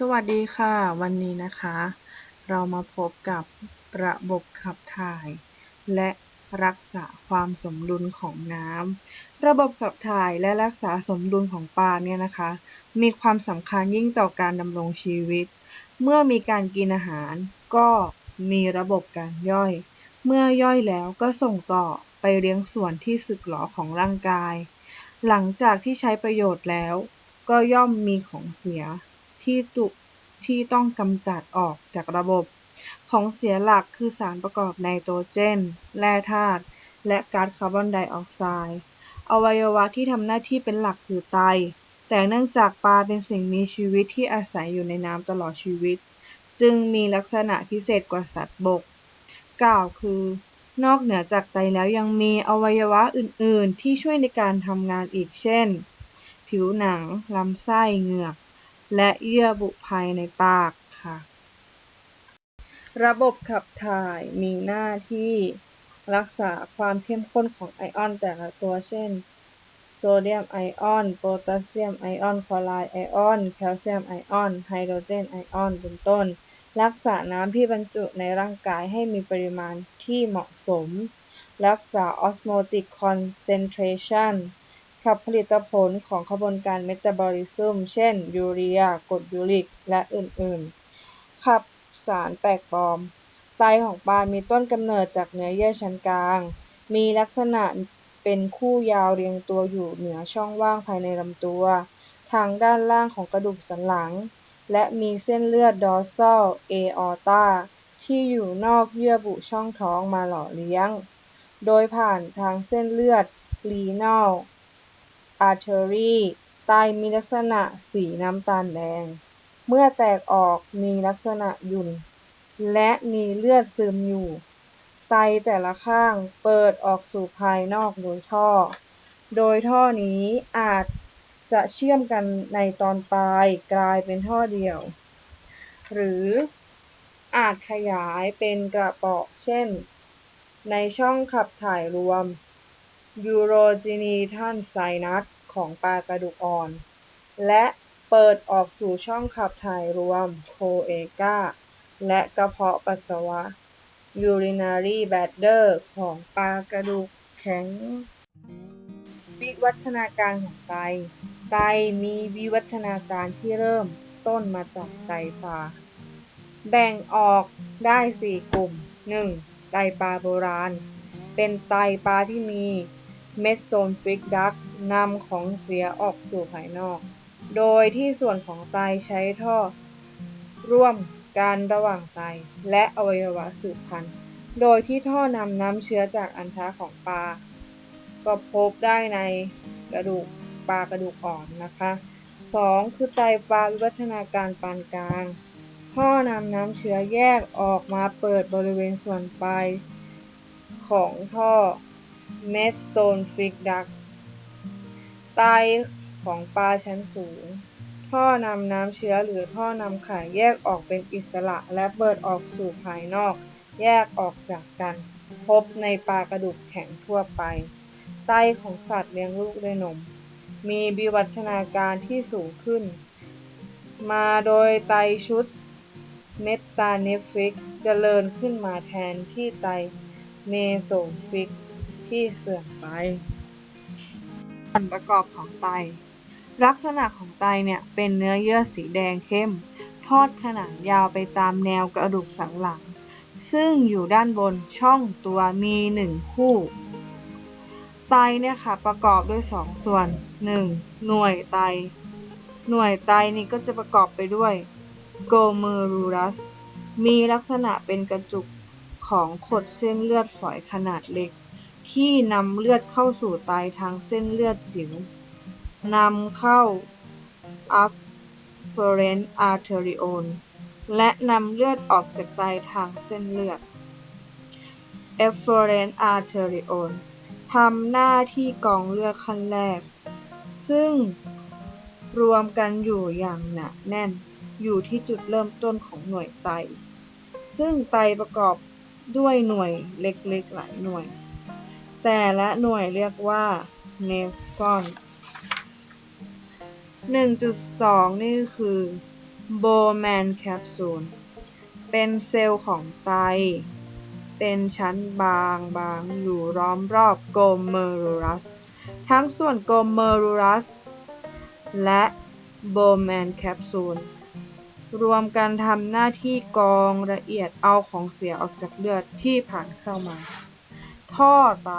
สวัสดีค่ะ วันนี้นะคะ เรามาพบกับระบบขับถ่าย และรักษาความสมดุลของน้ำระบบขับถ่ายและรักษาสมดุลของปลาเนี่ยนะคะ มีความสำคัญยิ่งต่อการดำรงชีวิต เมื่อมีการกินอาหาร ก็มีระบบการย่อย เมื่อย่อยแล้วก็ส่งต่อไปเลี้ยงส่วนที่สึกหรอของร่างกาย หลังจากที่ใช้ประโยชน์แล้ว ก็ย่อมมีของเสีย ที่ตุที่ต้องกำจัดออกจากระบบ ของเสียหลักคือสารประกอบไนโตรเจน แร่ธาตุ และก๊าซคาร์บอนไดออกไซด์ อวัยวะที่ทำหน้าที่เป็นหลักคือไต แต่เนื่องจากปลาเป็นสิ่งมีชีวิตที่อาศัยอยู่ในน้ำตลอดชีวิต จึงมีลักษณะพิเศษกว่าสัตว์บก กล่าวคือนอกเหนือจากไตแล้วยังมีอวัยวะอื่น ๆ ที่ช่วยในการทำงานอีกเช่น ผิวหนัง ลำไส้ เหงือก และเยื่อบุภายในปากค่ะ ระบบขับถ่ายมีหน้าที่รักษาความเข้มข้นของไอออนแต่ละตัวเช่น โซเดียมไอออน โพแทสเซียมไอออน คลอไรด์ไอออน แคลเซียมไอออน ไฮโดรเจนไอออน เป็นต้น รักษาน้ำที่บรรจุในร่างกายให้มีปริมาณที่เหมาะสม รักษา osmotic concentration ขับผลิตผลของกระบวนการเมตาบอลิซึม เช่น ยูเรียกรดยูริก และอื่นๆ ขับสารแปลกปลอม ไตของปลามีต้นกำเนิดจากเนื้อเยื่อชั้นกลาง มีลักษณะเป็นคู่ยาวเรียงตัวอยู่เหนือช่องว่างภายในลำตัว ทางด้านล่างของกระดูกสันหลัง และมีเส้นเลือด dorsal aorta ที่อยู่นอกเยื่อบุช่องท้องมาหล่อเลี้ยง โดยผ่านทางเส้นเลือดฟีแนล renal artery ไตมีลักษณะสีน้ำตาลแดง เมื่อแตกออกมีลักษณะหยุ่นและมีเลือดซึมอยู่ ไตแต่ละข้างเปิดออกสู่ภายนอกโดยท่อ โดยท่อนี้อาจจะเชื่อมกันในตอนปลายกลายเป็นท่อเดียว หรืออาจขยายเป็นกระเป๋อเช่น ในช่องขับถ่ายรวม Urogenital sinus ของปลากระดูกอ่อน และเปิดออกสู่ช่องขับถ่ายรวม Cloaca และกระเพาะปัสสาวะ Urinary bladder ของปลากระดูกแข็ง วิวัฒนาการของไต ไตมีวิวัฒนาการที่เริ่มต้นมาจากไตปลา แบ่งออกได้ 4 กลุ่ม 1. ไตปลาโบราณ เป็นไตปลาที่มี เมสโซนฟิกดักนำของเสียออกสู่ภายนอก โดยที่ส่วนของไตใช้ท่อ ร่วมกันระหว่างไตและอวัยวะสืบพันธุ์ โดยที่ท่อนำน้ำเชื้อจากอันทะของปลา ก็พบได้ในกระดูกปลากระดูกอ่อนนะคะ 2. คือไตปลาวิวัฒนาการปานกลาง ท่อนำน้ำเชื้อแยกออกมาเปิดบริเวณส่วนปลายของท่อ เมสโซนฟิกดักไตของปลาชั้นสูง ท่อนำน้ำเชื้อหรือท่อนำไข่แยกออกเป็นอิสระและเปิดออกสู่ภายนอก แยกออกจากกัน พบในปลากระดูกแข็งทั่วไป ไตของสัตว์เลี้ยงลูกด้วยนม มีวิวัฒนาการที่สูงขึ้น มาโดยไตชุดเมตาเนฟิกจเจริญขึ้นมาแทนที่ไตเมโซฟิก ที่เสื่อมไปส่วนประกอบของไต ลักษณะของไตเนี่ยเป็นเนื้อเยื่อสีแดงเข้ม ทอดขนานยาวไปตามแนวกระดูกสันหลัง ซึ่งอยู่ด้านบนช่องตัวมีหนึ่งคู่ ไตเนี่ยค่ะประกอบด้วยสองส่วน 1. หน่วยไต หน่วยไตนี่ก็จะประกอบไปด้วย glomerulus มีลักษณะเป็นกระจุกของขดเส้นเลือดฝอยขนาดเล็ก ที่นำเลือดเข้าสู่ไตทางเส้นเลือดจิ๋วนำเข้า afferent arteriole และนำเลือดออกจากไตทางเส้นเลือด efferent arteriole ทำหน้าที่กองเลือดขั้นแรก ซึ่งรวมกันอยู่อย่างหนาแน่น อยู่ที่จุดเริ่มต้นของหน่วยไต ซึ่งไตประกอบด้วยหน่วยเล็กๆหลายหน่วย แต่ละหน่วยเรียกว่าเนฟรอน1.2 นี่คือโบแมนแคปซูลเป็นเซลล์ของไต เป็นชั้นบางบางๆอยู่ล้อมรอบโกลเมรูลัส ทั้งส่วนโกลเมรูลัส และโบแมนแคปซูลรวมกันทำหน้าที่กรองละเอียดเอาของเสียออกจากเลือดที่ผ่านเข้ามา ท่อไต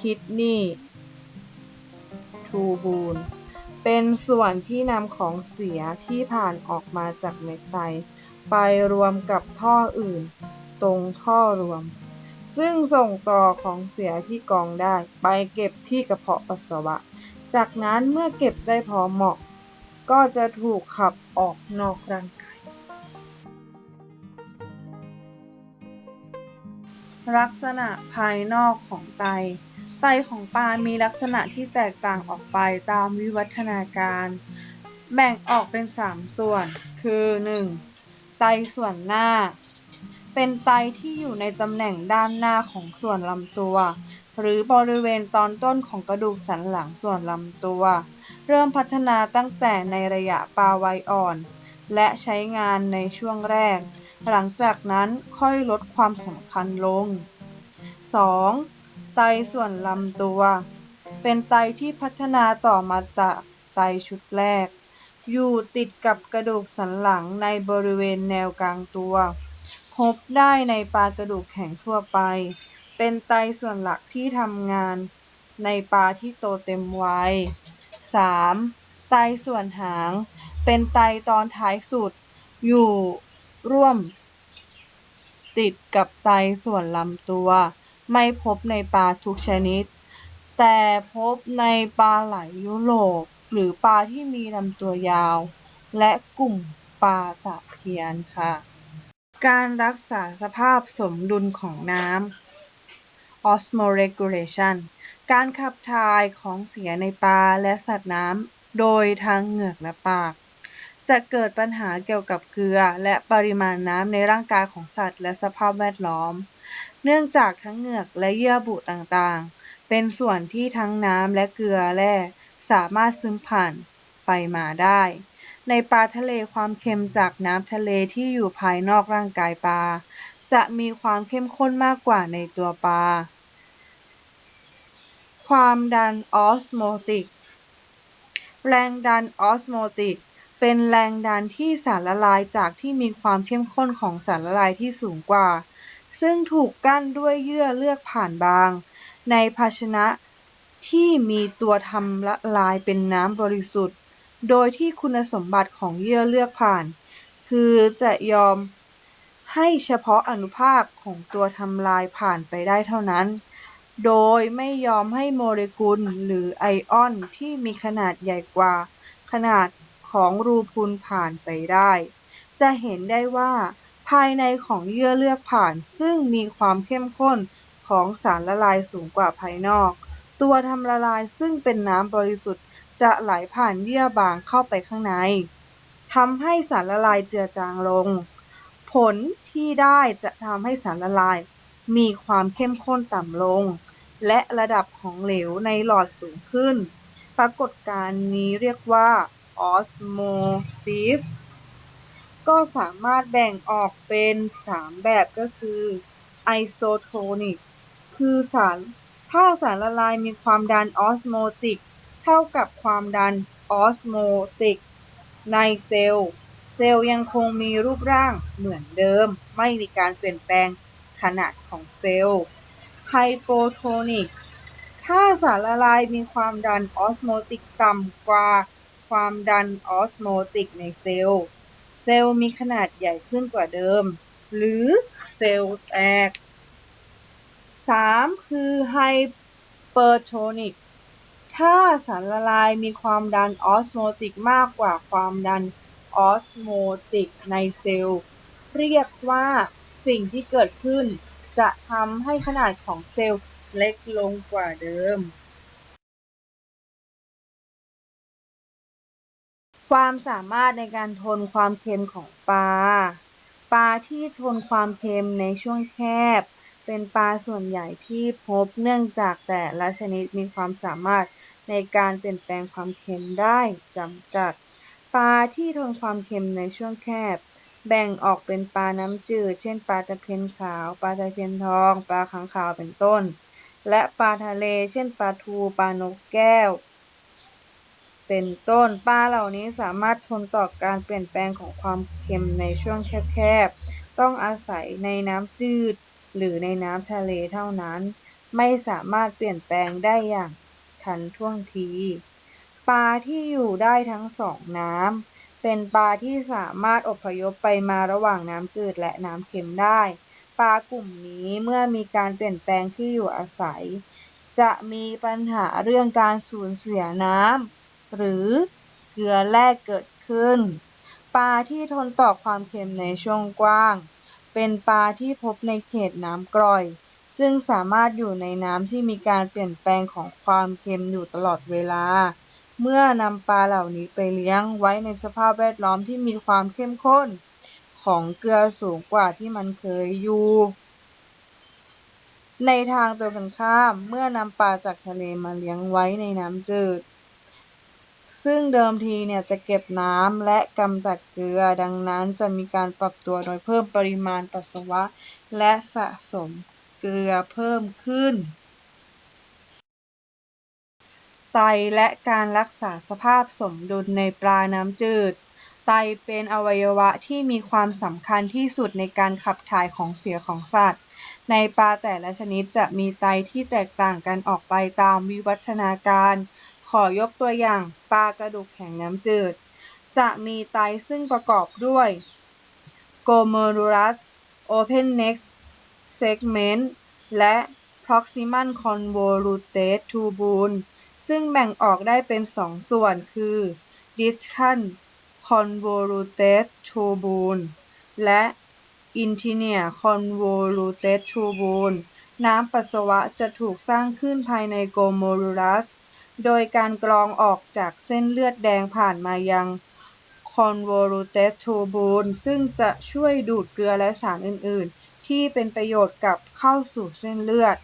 คิดนีย์ทูบูลเป็นส่วนที่นำของเสียที่ผ่านออกมาจากเม็ดไต ไปรวมกับท่ออื่น ตรงท่อรวม ซึ่งส่งต่อของเสียที่กองได้ ไปเก็บที่กระเพาะปัสสาวะ จากนั้นเมื่อเก็บได้พอเหมาะ ก็จะถูกขับออกนอกร่าง ลักษณะภายนอกของไต ไตของปลามีลักษณะที่แตกต่างออกไปตามวิวัฒนาการ แบ่งออกเป็น 3 ส่วน คือ 1. ไตส่วนหน้า เป็นไตที่อยู่ในตำแหน่งด้านหน้าของส่วนลำตัว หรือบริเวณตอนต้นของกระดูกสันหลังส่วนลำตัว เริ่มพัฒนาตั้งแต่ในระยะปลาวัยอ่อน และใช้งานในช่วงแรก หลังจากนั้นค่อยลดความสำคัญลง 2. ไตส่วนลำตัว เป็นไตที่พัฒนาต่อมาจากไตชุดแรก อยู่ติดกับกระดูกสันหลังในบริเวณแนวกลางตัว พบได้ในปลากระดูกแข็งทั่วไป เป็นไตส่วนหลักที่ทำงานในปลาที่โตเต็มวัย 3. ไตส่วนหาง เป็นไตตอนท้ายสุด อยู่ ร่วม ติดกับไตส่วนลำตัว ไม่พบในปลาทุกชนิด แต่พบในปลาไหลยุโรปหรือปลาที่มีลำตัวยาว และกลุ่มปลาตะเพียนค่ะ การรักษาสภาพสมดุลของน้ำ osmoregulation การขับถ่ายของเสียในปลาและสัตว์น้ำโดยทางเหงือกและปาก จะเกิดปัญหาเกี่ยวกับเกลือ และปริมาณน้ำในร่างกายของสัตว์ และสภาพแวดล้อม เนื่องจากทั้งเหงือกและเยื่อบุต่างๆ เป็นส่วนที่ทั้งน้ำและเกลือแร่สามารถซึมผ่านไปมาได้ ในปลาทะเลความเค็มจากน้ำทะเลที่อยู่ภายนอกร่างกายปลา จะมีความเข้มข้นมากกว่าในตัวปลา ความดันออสโมติก แรงดันออสโมติก เป็นแรงดันที่สารละลายจากที่มีความเข้มข้นของสารละลายที่สูงกว่า ซึ่งถูกกั้นด้วยเยื่อเลือกผ่านบาง ในภาชนะที่มีตัวทำละลายเป็นน้ำบริสุทธิ์ โดยที่คุณสมบัติของเยื่อเลือกผ่าน คือจะยอมให้เฉพาะอนุภาคของตัวทำลายผ่านไปได้เท่านั้น โดยไม่ยอมให้โมเลกุลหรือไอออนที่มีขนาดใหญ่กว่า ขนาด ของรูพุนผ่านไปได้ จะเห็นได้ว่า ภายในของเยื่อเลือกผ่าน ซึ่งมีความเข้มข้นของสารละลายสูงกว่าภายนอก ตัวทำละลายซึ่งเป็นน้ำบริสุทธิ์จะไหลผ่านเยื่อบางเข้าไปข้างในทำให้สารละลายเจือจางลง ผลที่ได้จะทำให้สารละลาย มีความเข้มข้นต่ำลง และระดับของเหลวในหลอดสูงขึ้น ปรากฏการณ์นี้เรียกว่า ออสโมซิสก็สามารถแบ่งออกเป็น 3 แบบก็คือไอโซโทนิกคือสารถ้าสารละลายมีความดันออสโมติก เท่ากับความดันออสโมติก ในเซลล์ เซลล์ยังคงมีรูปร่างเหมือนเดิม ไม่มีการเปลี่ยนแปลงขนาดของเซลล์ไฮโปโทนิก ถ้าสารละลายมีความดันออสโมติกต่ำกว่า ความดันออสโมติกในเซลล์ เซลล์มีขนาดใหญ่ขึ้นกว่าเดิม หรือเซลล์แตก 3. คือไฮเปอร์โทนิก ถ้าสารละลายมีความดันออสโมติกมากกว่าความดันออสโมติกในเซลล์ เรียกว่าสิ่งที่เกิดขึ้น จะทำให้ขนาดของเซลล์เล็กลงกว่าเดิม ความสามารถในการทนความเค็มของปลา ปลาที่ทนความเค็มในช่วงแคบ เป็นปลาส่วนใหญ่ที่พบเนื่องจากแต่ละชนิดมีความสามารถในการเปลี่ยนแปลงความเค็มได้จำกัด ปลาที่ทนความเค็มในช่วงแคบ แบ่งออกเป็นปลาน้ำจืด เช่นปลาตะเพียนขาว ปลาตะเพียนทอง ปลาค้างคาวเป็นต้น และปลาทะเล เช่นปลาทู ปลานกแก้ว เป็นต้นปลาเหล่านี้สามารถทนต่อการเปลี่ยนแปลงของความเค็มในช่วงแคบๆ ต้องอาศัยในน้ำจืด หรือในน้ำทะเลเท่านั้น ไม่สามารถเปลี่ยนแปลงได้อย่างทันท่วงที ปลาที่อยู่ได้ทั้งสองน้ำเป็นปลาที่สามารถอพยพไปมาระหว่างน้ำจืดและน้ำเค็มได้ ปลากลุ่มนี้เมื่อมีการเปลี่ยนแปลงที่อยู่อาศัย จะมีปัญหาเรื่องการสูญเสียน้ำ หรือเกลือแร่เกิดขึ้น ปลาที่ทนต่อความเค็มในช่วงกว้าง เป็นปลาที่พบในเขตน้ำกร่อย ซึ่งสามารถอยู่ในน้ำที่มีการเปลี่ยนแปลงของความเค็มอยู่ตลอดเวลา เมื่อนำปลาเหล่านี้ไปเลี้ยงไว้ในสภาพแวดล้อมที่มีความเข้มข้น ของเกลือสูงกว่าที่มันเคยอยู่ในทางตรงกันข้าม เมื่อนำปลาจากทะเลมาเลี้ยงไว้ในน้ำจืด ซึ่งเดิมทีเนี่ยจะเก็บน้ำและกำจัดเกลือ ดังนั้นจะมีการปรับตัวโดยเพิ่มปริมาณปัสสาวะ และสะสมเกลือเพิ่มขึ้น ไตและการรักษาสภาพสมดุลในปลาน้ำจืด ไตเป็นอวัยวะที่มีความสำคัญที่สุดในการขับถ่ายของเสียของสัตว์ ในปลาแต่ละชนิดจะมีไตที่แตกต่างกันออกไปตามวิวัฒนาการ ขอยกตัวอย่าง ปลากระดูกแข็งน้ำจืด จะมีไตซึ่งประกอบด้วย glomerulus open neck segment และ proximal convoluted tubule ซึ่งแบ่งออกได้เป็นสองส่วนคือ distal convoluted tubule และ interior convoluted tubule น้ำปัสสาวะจะถูกสร้างขึ้นภายใน glomerulus โดยการกรองออกจากเส้นเลือดแดงผ่านมายัง convoluted tubule ซึ่งจะช่วยดูดเกลือและสารอื่น ๆ ที่เป็นประโยชน์กับเข้าสู่เส้นเลือด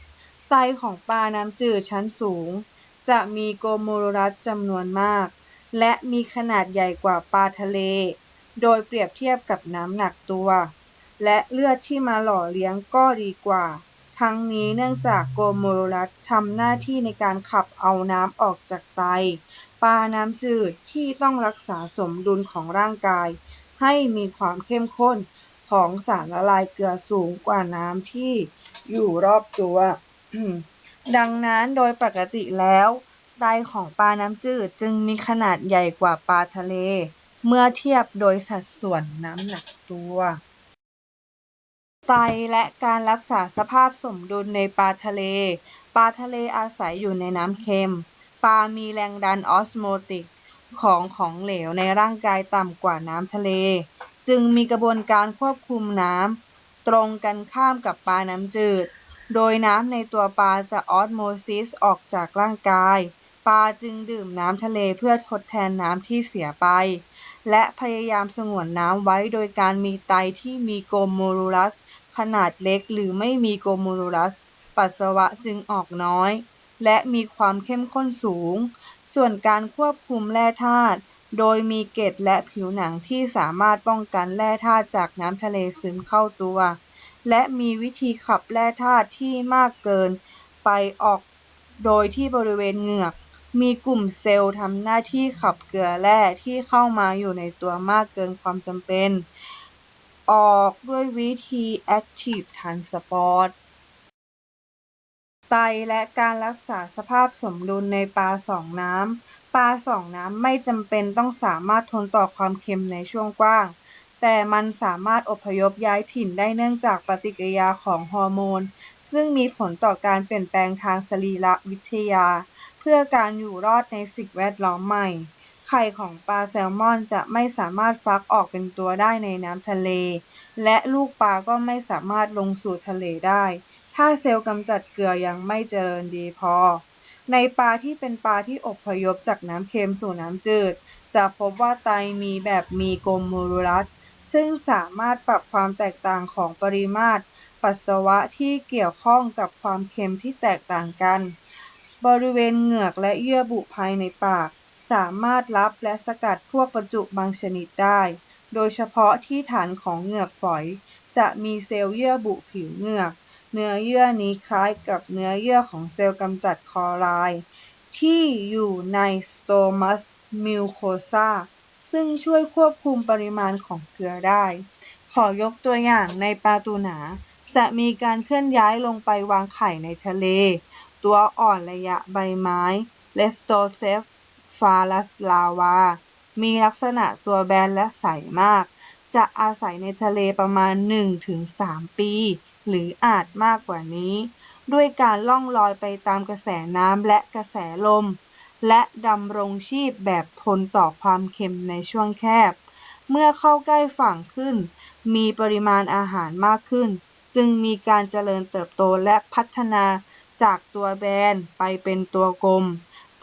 ไตของปลาน้ำจืดชั้นสูง จะมีโกลโมรัสจำนวนมาก และมีขนาดใหญ่กว่าปลาทะเล โดยเปรียบเทียบกับน้ำหนักตัว และเลือดที่มาหล่อเลี้ยงก็ดีกว่า ทั้งนี้เนื่องจากโกโมโรลัสทำหน้าที่ในการขับเอาน้ำออกจากไต ปลาน้ำจืดที่ต้องรักษาสมดุลของร่างกาย ให้มีความเข้มข้นของสารละลายเกลือสูงกว่าน้ำที่อยู่รอบตัว ดังนั้นโดยปกติแล้วไตของปลาน้ำจืดจึงมีขนาดใหญ่กว่าปลาทะเล เมื่อเทียบโดยสัดส่วนน้ำหนักตัว ไตและการรักษาสภาพสมดุลในปลาทะเล ปลาทะเลอาศัยอยู่ในน้ำเค็ม ปลามีแรงดันออสโมติกของของเหลวในร่างกายต่ำกว่าน้ำทะเล จึงมีกระบวนการควบคุมน้ำตรงกันข้ามกับปลาน้ำจืด โดยน้ำในตัวปลาจะออสโมซิสออกจากร่างกาย ปลาจึงดื่มน้ำทะเลเพื่อทดแทนน้ำที่เสียไป และพยายามสงวนน้ำไว้โดยการมีไตที่มีโกลโมรูลัส ขนาดเล็กหรือไม่มีโกโมรูลัส ปัสสาวะจึงออกน้อย และมีความเข้มข้นสูง ส่วนการควบคุมแร่ธาตุโดยมีเกล็ดและผิวหนังที่สามารถป้องกันแร่ธาตุจากน้ำทะเลซึมเข้าตัว และมีวิธีขับแร่ธาตุที่มากเกิน ไปออกโดยที่บริเวณเหงือก มีกลุ่มเซลล์ทำหน้าที่ขับเกลือแร่ที่เข้ามาอยู่ในตัวมากเกินความจำเป็น ออกด้วยวิธี Active Transport ไตและการรักษาสภาพสมดุลในปลาสองน้ำ ปลาสองน้ำไม่จำเป็นต้องสามารถทนต่อความเค็มในช่วงกว้าง แต่มันสามารถอพยพย้ายถิ่นได้เนื่องจากปฏิกิริยาของฮอร์โมน ซึ่งมีผลต่อการเปลี่ยนแปลงทางสรีรวิทยา เพื่อการอยู่รอดในสิ่งแวดล้อมใหม่ ไข่ของปลาแซลมอนจะไม่สามารถฟักออกเป็นตัวได้ในน้ำทะเล และลูกปลาก็ไม่สามารถลงสู่ทะเลได้ ถ้าเซลล์กำจัดเกลือยังไม่เจริญดีพอ ในปลาที่เป็นปลาที่อพยพจากน้ำเค็มสู่น้ำจืด จะพบว่าไตมีแบบมีโกลโมรูลัสซึ่งสามารถปรับความแตกต่างของปริมาตร ปัสสาวะที่เกี่ยวข้องกับความเค็มที่แตกต่างกัน บริเวณเหงือกและเยื่อบุภายในปาก สามารถรับและสกัดพวกประจุบางชนิดได้ โดยเฉพาะที่ฐานของเหงือกฝอย จะมีเซลล์เยื่อบุผิวเหงือก เนื้อเยื่อนี้คล้ายกับเนื้อเยื่อของเซลล์กำจัดคอไรด์ที่อยู่ในสโตมัสมิวโคซาซึ่งช่วยควบคุมปริมาณของเกลือได้ ขอยกตัวอย่างในปลาตูหนา จะมีการเคลื่อนย้ายลงไปวางไข่ในทะเล ตัวอ่อนระยะใบไม้เลสโตเซฟ ฟาลัสลาวา มีลักษณะตัวแบนและใสมาก จะอาศัยในทะเลประมาณ 1-3 ปี หรืออาจมากกว่านี้ ด้วยการล่องลอยไปตามกระแสน้ำและกระแสลม และดำรงชีพแบบทนต่อความเค็มในช่วงแคบ เมื่อเข้าใกล้ฝั่งขึ้น มีปริมาณอาหารมากขึ้น จึงมีการเจริญเติบโตและพัฒนาจากตัวแบนไปเป็นตัวกลม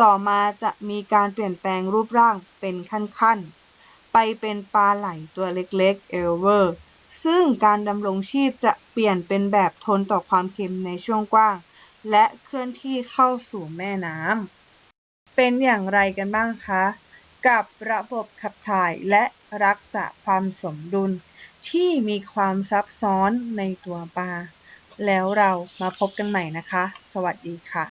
ต่อมาจะมีการเปลี่ยนแปลงรูปร่างเป็นขั้นๆ ไปเป็นปลาไหลตัวเล็กๆ เอลเวอร์ ซึ่งการดำรงชีพจะเปลี่ยนเป็นแบบทนต่อความเค็มในช่วงกว้าง และเคลื่อนที่เข้าสู่แม่น้ำ เป็นอย่างไรกันบ้างคะ กับระบบขับถ่ายและรักษาความสมดุล ที่มีความซับซ้อนในตัวปลา แล้วเรามาพบกันใหม่นะคะ สวัสดีค่ะ